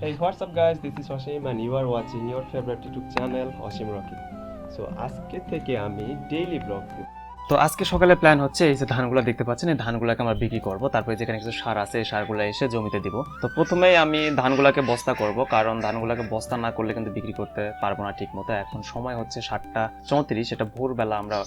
Hey, what's up guys? This is Oshim and you are watching your favorite YouTube channel Oshim Rocky. So আজকে থেকে আমি daily blog তো আজকে সকালে plan হচ্ছে এই যে ধানগুলো দেখতে পাচ্ছেন, এই ধানগুলোকে আমরা বিক্রি করব। তারপরে যেখানে কিছু সার আছে, এই সারগুলো এসে জমিতে দিব। তো প্রথমেই আমি ধানগুলোকে বস্তা করব, কারণ ধানগুলোকে বস্তা না করলে কিন্তু বিক্রি করতে পারব না ঠিক মতো এখন সময় হচ্ছে সাতটা চৌত্রিশ সেটা ভোরবেলা আমরা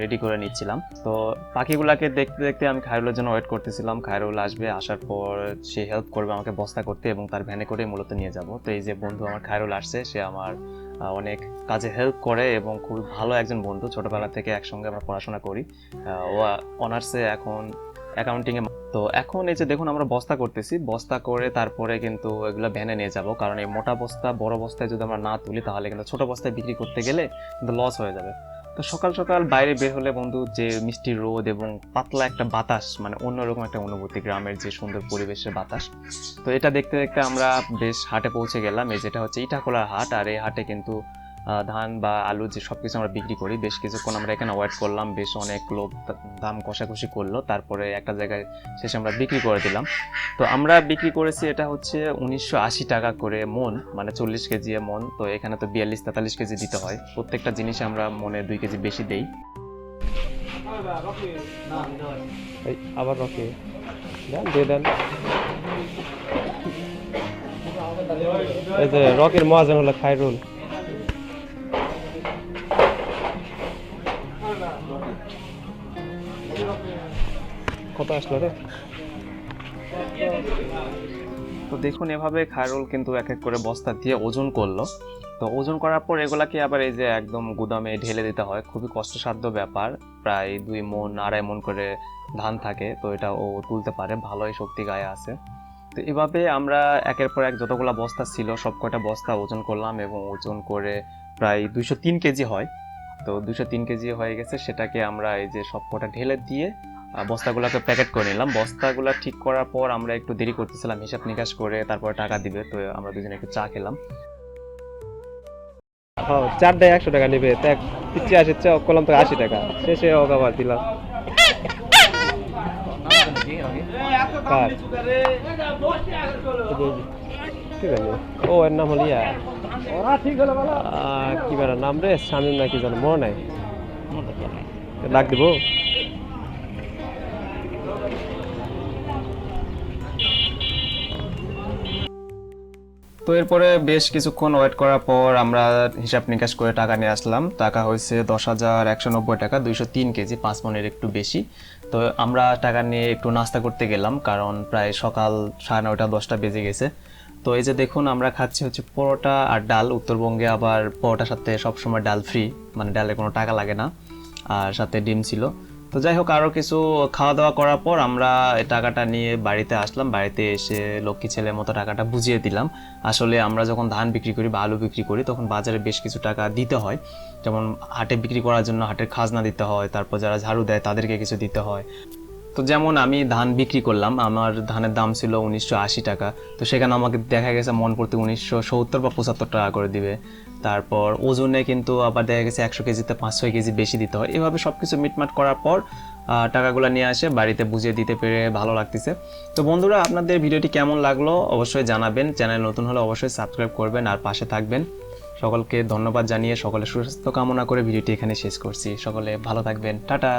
রেডি করে নিচ্ছিলাম। তো পাখিগুলোকে দেখতে দেখতে আমি খায়রুলের জন্য ওয়েট করতেছিলাম। খায়রুল আসবে, আসার পর সে হেল্প করবে আমাকে বস্তা করতে এবং তার ভ্যানে করে মূলত নিয়ে যাব। তো এই যে বন্ধু আমার খায়রুল আসছে, সে আমার অনেক কাজে হেল্প করে এবং খুব ভালো একজন বন্ধু। ছোটবেলা থেকে একসঙ্গে আমরা পড়াশোনা করি। ও অনার্সে এখন অ্যাকাউন্টিংয়ে তো এখন এই যে দেখুন, আমরা বস্তা করতেছি। বস্তা করে তারপরে কিন্তু এগুলো ভ্যানে নিয়ে যাব। কারণ এই মোটা বস্তা, বড় বস্তায় যদি আমরা না তুলি, তাহলে কিন্তু ছোট বস্তায় বিক্রি করতে গেলে কিন্তু লস হয়ে যাবে। তো সকাল সকাল বাইরে বের হলে বন্ধু যে মিষ্টি রোদ এবং পাতলা একটা বাতাস মানে অন্যরকম একটা অনুভূতি গ্রামের যে সুন্দর পরিবেশের বাতাস। তো এটা দেখতে দেখতে আমরা বেশ হাটে পৌঁছে গেলাম, এই যেটা হচ্ছে ইটাখোলার হাট, আর এই হাটে কিন্তু ধান বা আলু যে সব কিছু আমরা বিক্রি করি, বেশ কিছুক্ষণ আমরা এখানে ওয়েট করলাম, বেশ অনেক লোক দাম কষাকষি করল, তারপরে একটা জায়গায় শেষে আমরা বিক্রি করে দিলাম। তো আমরা বিক্রি করেছি এটা হচ্ছে উনিশশো আশি টাকা করে মন মানে চল্লিশ কেজি মন, তো এখানে তো বিয়াল্লিশ তেতাল্লিশ কেজি দিতে হয়। প্রত্যেকটা জিনিস আমরা মনে দুই কেজি বেশি দেই। আবার রকে দেন, দিয়ে দেন। এই যে রকের মহাজন হলো খায়রুল। কত আসলো রে? তো দেখুন, এভাবে খায়রুল কিন্তু এক এক করে বস্তা দিয়ে ওজন করল। তো ওজন করার পর এগুলাকে আবার এই যে একদম গুদামে ঢেলে দিতে হয়, খুবই কষ্টসাধ্য ব্যাপার। প্রায় দুই মন, আড়াই মন করে ধান থাকে, তো এটা ও তুলতে পারে, ভালোই শক্তি গায়ে আছে। তো এভাবে আমরা একের পর এক যতগুলো বস্তা ছিল, সব কয়টা বস্তা ওজন করলাম এবং ওজন করে প্রায় দুইশো তিন কেজি হয়। তো দুশো তিন কেজি হয়ে গেছে, সেটাকে আমরা এই যে সব কটা ঢেলে দিয়ে বস্তাগুলোকে প্যাকেট করে নিলাম। বস্তাগুলো ঠিক করার পর আমরা একটু দেরি করতেছিলাম হিসাব নিকাশ করে তারপর টাকা দিবে তো আমরা দুজনে একটু চা খেলাম। হ্যাঁ চারটায় একশো টাকা নেবে তো এক পিচ্ছি আসে তো আশি টাকা। শেষে ওক আবার দিলাম। ও এর নাম হল ইয়া। আহ, কি বেড়া নাম রে? স্বামীর নাকি জানো মনে নাই। ডাক দিব? তো এরপরে বেশ কিছুক্ষণ ওয়েট করার পর আমরা হিসাব নিকাশ করে টাকা নিয়ে আসলাম। টাকা হয়েছে দশ হাজার একশো নব্বই টাকা, দুইশো তিন কেজি, পাঁচ মনের একটু বেশি। তো আমরা টাকা নিয়ে একটু নাস্তা করতে গেলাম, কারণ প্রায় সকাল সাড়ে নয়টা, দশটা বেজে গেছে। তো এই যে দেখুন, আমরা খাচ্ছি হচ্ছে পরোটা আর ডাল। উত্তরবঙ্গে আবার পরোটার সাথে সবসময় ডাল ফ্রি মানে ডালে কোনো টাকা লাগে না। আর সাথে ডিম ছিল। তো যাই হোক আরও কিছু খাওয়া দাওয়া করার পর আমরা টাকাটা নিয়ে বাড়িতে আসলাম। বাড়িতে এসে লক্ষ্মী ছেলের মতো টাকাটা বুঝিয়ে দিলাম। আসলে আমরা যখন ধান বিক্রি করি বা আলু বিক্রি করি, তখন বাজারে বেশ কিছু টাকা দিতে হয়। যেমন হাটে বিক্রি করার জন্য হাটের খাজনা দিতে হয়, তারপর যারা ঝাড়ু দেয় তাদেরকে কিছু দিতে হয়। তো যেমন আমি ধান বিক্রি করলাম, আমার ধানের দাম ছিল উনিশশো আশি টাকা। তো সেখানে আমাকে দেখা গেছে মন প্রতি উনিশশো সত্তর বা পঁচাত্তর টাকা করে দিবে। তারপর ওজনে কিন্তু আবার দেখা গেছে একশো কেজিতে পাঁচ ছয় কেজি বেশি দিতে হয়। এভাবে সব কিছু মিটমাট করার পর টাকাগুলো নিয়ে আসে, বাড়িতে বুঝিয়ে দিতে পেরে ভালো লাগতেছে। তো বন্ধুরা, আপনাদের ভিডিওটি কেমন লাগল অবশ্যই জানাবেন। চ্যানেল নতুন হলে অবশ্যই সাবস্ক্রাইব করবেন আর পাশে থাকবেন। সকলকে ধন্যবাদ জানিয়ে সকলে সুস্বাস্থ্য কামনা করে ভিডিওটি এখানে শেষ করছি। সকলে ভালো থাকবেন। টাটা!